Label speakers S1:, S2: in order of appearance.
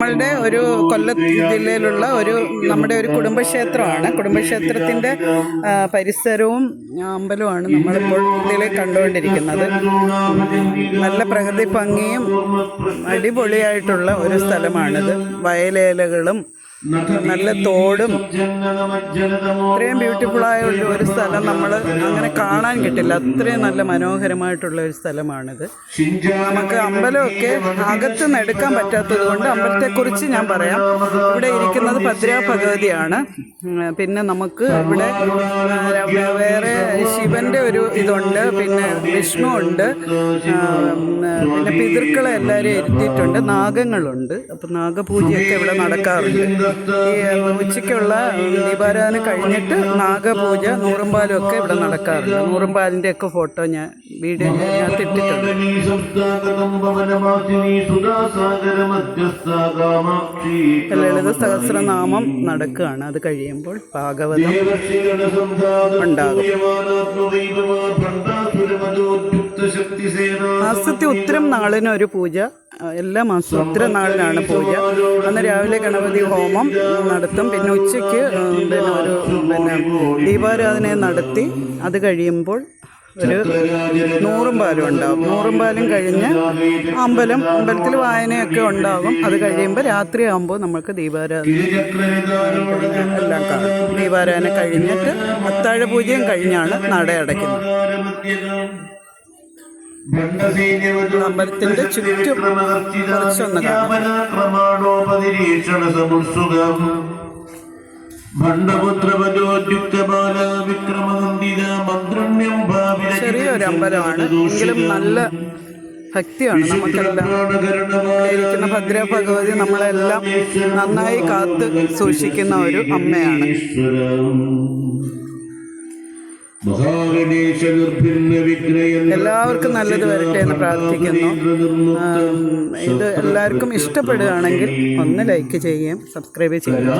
S1: നമ്മളുടെ ഒരു കൊല്ലത്ത് ജില്ലയിലുള്ള ഒരു നമ്മുടെ ഒരു കുടുംബക്ഷേത്രമാണ്. കുടുംബക്ഷേത്രത്തിന്റെ പരിസരവും അമ്പലവുമാണ് നമ്മളിപ്പോൾ ഇതിൽ കണ്ടുകൊണ്ടിരിക്കുന്നത്. നല്ല പ്രകൃതി ഭംഗിയും അടിപൊളിയായിട്ടുള്ള ഒരു സ്ഥലമാണിത്. വയലേലകളും നല്ല തോടും ഇത്രയും ബ്യൂട്ടിഫുള്ളായ ഒരു ഒരു സ്ഥലം നമ്മൾ അങ്ങനെ കാണാൻ കിട്ടില്ല. അത്രയും നല്ല മനോഹരമായിട്ടുള്ള ഒരു സ്ഥലമാണിത്. നമുക്ക് അമ്പലമൊക്കെ അകത്തു നിന്ന് എടുക്കാൻ പറ്റാത്തത് കൊണ്ട് അമ്പലത്തെക്കുറിച്ച് ഞാൻ പറയാം. ഇവിടെ ഇരിക്കുന്നത് ഭദ്രാ ഭഗവതിയാണ്. പിന്നെ നമുക്ക് ഇവിടെ ശിവന്റെ ഒരു ഇതുണ്ട് പിന്നെ വിഷ്ണു ഉണ്ട് പിന്നെ പിതൃക്കളെ എല്ലാവരും ഇരുത്തിയിട്ടുണ്ട് നാഗങ്ങളുണ്ട്. അപ്പം നാഗപൂജയൊക്കെ ഇവിടെ നടക്കാറുണ്ട്. ഈ ഉച്ചയ്ക്കുള്ള ദീപാരാധന കഴിഞ്ഞിട്ട് നാഗപൂജ നൂറുമ്പാലും ഒക്കെ ഇവിടെ നടക്കാറുണ്ട്. നൂറുമ്പാലിന്റെ ഒക്കെ ഫോട്ടോ ഞാൻ ലളിത സഹസ്രനാമം നടക്കുകയാണ്. അത് കഴിയുമ്പോൾ ഭാഗവതം ഉണ്ടാകും. മാസത്തെ ഉത്തരം നാളിന് ഒരു പൂജ എല്ലാ മാസം ഉത്തര നാളിനാണ് പൂജ. അന്ന് രാവിലെ ഗണപതി ഹോമം നടത്തും. പിന്നെ ഉച്ചയ്ക്ക് പിന്നെ ഒരു പിന്നെ ദീപാരാധന നടത്തി. അത് കഴിയുമ്പോൾ ഒരു നൂറും പാലും ഉണ്ടാകും നൂറും പാലും കഴിഞ്ഞ് അമ്പലം അമ്പലത്തിൽ വായനയൊക്കെ ഉണ്ടാകും. അത് കഴിയുമ്പോൾ രാത്രി ആകുമ്പോൾ നമുക്ക് ദീപാരാധന എല്ലാം കാണും. ദീപാരാധന കഴിഞ്ഞിട്ട് അത്താഴ പൂജയും കഴിഞ്ഞാണ് നട അടയ്ക്കുന്നത്. അമ്പലത്തിന്റെ ചുറ്റും കുറച്ചൊന്ന് കാണാം. ചെറിയൊരു അമ്പലമാണ് എങ്കിലും നല്ല ഭക്തിയാണ് നമുക്കെല്ലാം. ഇരിക്കുന്ന ഭദ്ര ഭഗവതി നമ്മളെല്ലാം നന്നായി കാത്ത് സൂക്ഷിക്കുന്ന ഒരു അമ്മയാണ്. എല്ലാവർക്കും നല്ലത് വരട്ടെ എന്ന് പ്രാർത്ഥിക്കുന്നു. ഇത് എല്ലാവർക്കും ഇഷ്ടപ്പെടുകയാണെങ്കിൽ ഒന്ന് ലൈക്ക് ചെയ്യുകയും സബ്സ്ക്രൈബ് ചെയ്യുകയും